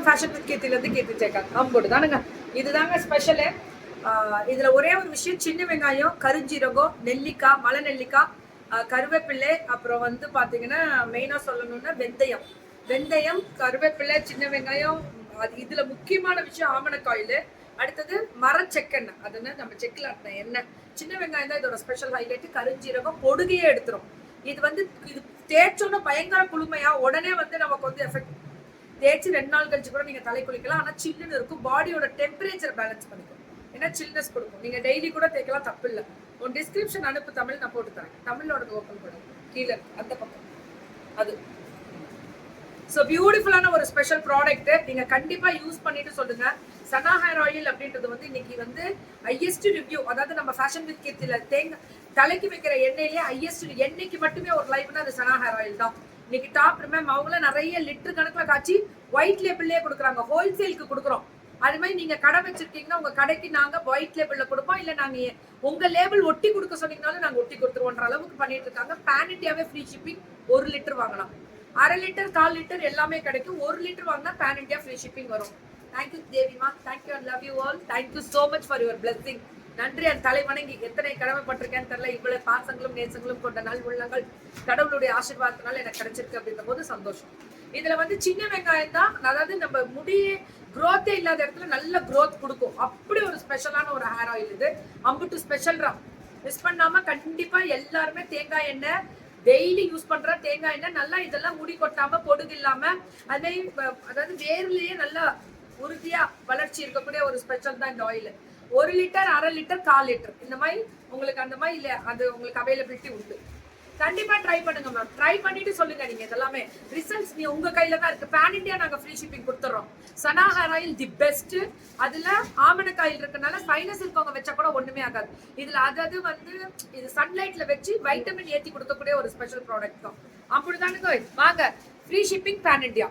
வணக்கம் fashion with கீர்த்திலேருந்து கீர்த்தி சேக்கா அம்போடு தானுங்க. இதுதாங்க ஸ்பெஷலு இதில் ஒரே ஒரு விஷயம் சின்ன வெங்காயம் கருஞ்சீரகம் நெல்லிக்காய் மலை நெல்லிக்காய் கருவேப்பிள்ளை அப்புறம் வந்து பார்த்தீங்கன்னா மெயினாக சொல்லணும்னா வெந்தயம். வெந்தயம் கருவேப்பிள்ளை சின்ன வெங்காயம் அது இதில் முக்கியமான விஷயம் ஆமணக்காயில். அடுத்தது மரச்செக்கெண்ணெய். அதுன்னு நம்ம செக்கில் ஆட்டின எண்ணெய். சின்ன வெங்காயம் தான் இதோட ஸ்பெஷல் ஹைலைட் கருஞ்சீரகம் பொடுகையே எடுத்துரும். இது வந்து இது தேய்ச்சோன்னா பயங்கர குளுமையாக உடனே வந்து நமக்கு வந்து எஃபெக்ட் தேய்ச்சி ரெண்டு நாள் கழிச்சு கூட நீங்க தலை குளிக்கலாம். ஆனா சில்லுன்னு இருக்கும். பாடியோட டெம்பரேச்சர் பேலன்ஸ் பண்ணிக்கும் ஏன்னா சில்னஸ் கொடுக்கும். நீங்க டெய்லி கூட தேய்க்கலாம் தப்பு இல்லை உன் டிஸ்கிரிப்ஷன் அனுப்பு தமிழ் நான் போட்டு தரேன். தமிழோட ஓப்பன் பண்ணுங்க கீழே அந்த பக்கம். அது. ஸோ பியூட்டிஃபுல்லான ஒரு ஸ்பெஷல் ப்ராடக்ட் நீங்க கண்டிப்பா யூஸ் பண்ணிட்டு சொல்லுங்க. சனா ஹேர் ஆயில் அப்படின்றது வந்து இன்னைக்கு வந்து ஹையஸ்ட் ரிவ்யூ அதாவது நம்ம ஃபேஷன் வித் கீர்த்தில தேங்காய் தலைக்கு வைக்கிற எண்ணெயிலே ஹையஸ்ட் எண்ணெய்க்கு மட்டுமே ஒரு லைஃப்னா அது சனா ஹேர் ஆயில் தான். இன்னைக்கு டாப் மேம் அவங்களும் நிறைய லிட்டர் கணக்கில் காய்ச்சி ஒயிட் லேபிள்லேயே கொடுக்குறாங்க. ஹோல்சேலுக்கு கொடுக்குறோம். அது மாதிரி நீங்க கடை வச்சிருக்கீங்கன்னா உங்க கடைக்கு நாங்க ஒயிட் லேபிள்ல கொடுப்போம். இல்ல நாங்க உங்கள் உங்க லேபிள் ஒட்டி கொடுக்க சொன்னீங்கனாலும் நாங்க ஒட்டி கொடுத்துருவோன்ற அளவுக்கு பண்ணிட்டு இருக்காங்க. பேன் இண்டியாவே ஃப்ரீ ஷிப்பிங் ஒரு லிட்டர் வாங்கலாம். அரை லிட்டர் கால் லிட்டர் எல்லாமே கிடைக்கும். ஒரு லிட்டர் வாங்கினா பேன் இண்டியா ஃப்ரீ ஷிப்பிங் வரும். Thank you தேவிமா. Thank you and love you all thank you so much for your blessing நன்றி என் தலை வணங்கி எத்தனை கடமைப்பட்டிருக்கேன்னு தெரியல. இவ்வளவு பாசங்களும் நேசங்களும் கொண்ட நல் உள்ளங்கள் கடவுளுடைய ஆசீர்வாதத்தினால எனக்கு கிடைச்சிருக்கு அப்படின்ற போது சந்தோஷம். இதுல வந்து சின்ன வெங்காயம் தான். அதாவது நம்ம முடியே குரோத்தே இல்லாத இடத்துல நல்ல குரோத் கொடுக்கும். அப்படி ஒரு ஸ்பெஷலான ஒரு ஹேர் ஆயில் இது. அம்புட்டு ஸ்பெஷல் ரா மிஸ் பண்ணாம கண்டிப்பா எல்லாருமே தேங்காய் எண்ணெய் டெய்லி யூஸ் பண்ற தேங்காய் எண்ணெய் நல்லா இதெல்லாம் முடி கொட்டாம பொடுகு இல்லாம அதே அதாவது வேர்லயே நல்லா உறுதியா வளர்ச்சி இருக்கக்கூடிய ஒரு ஸ்பெஷல் தான் இந்த ஆயில் ஒரு லிட்டர் அரை லிட்டர் கால் லிட்டர். இந்த மாதிரி உங்களுக்கு அந்த மாதிரி இல்லை அது உங்களுக்கு அவைலபிலிட்டி உண்டு. கண்டிப்பா ட்ரை பண்ணுங்க மேம் ட்ரை பண்ணிட்டு சொல்லுங்க நீங்க இதெல்லாமே. ரிசல்ட்ஸ் நீ உங்க கையில தான் இருக்கு. பேன் இண்டியா நாங்க ஃப்ரீ ஷிப்பிங் கொடுத்துறோம். சனாஹர் ஆயில் தி பெஸ்ட் அதுல ஆமணக்காயில் இருக்கனால சைனஸ் இருக்கவங்க வச்சா கூட ஒண்ணுமே ஆகாது. இதுல அதாவது வந்து இது சன்லைட்ல வச்சு வைட்டமின் ஏத்தி கொடுக்கக்கூடிய ஒரு ஸ்பெஷல் ப்ராடக்ட் தான். அப்படிதானுங்க. வாங்க ஃப்ரீ ஷிப்பிங் பேன் இண்டியா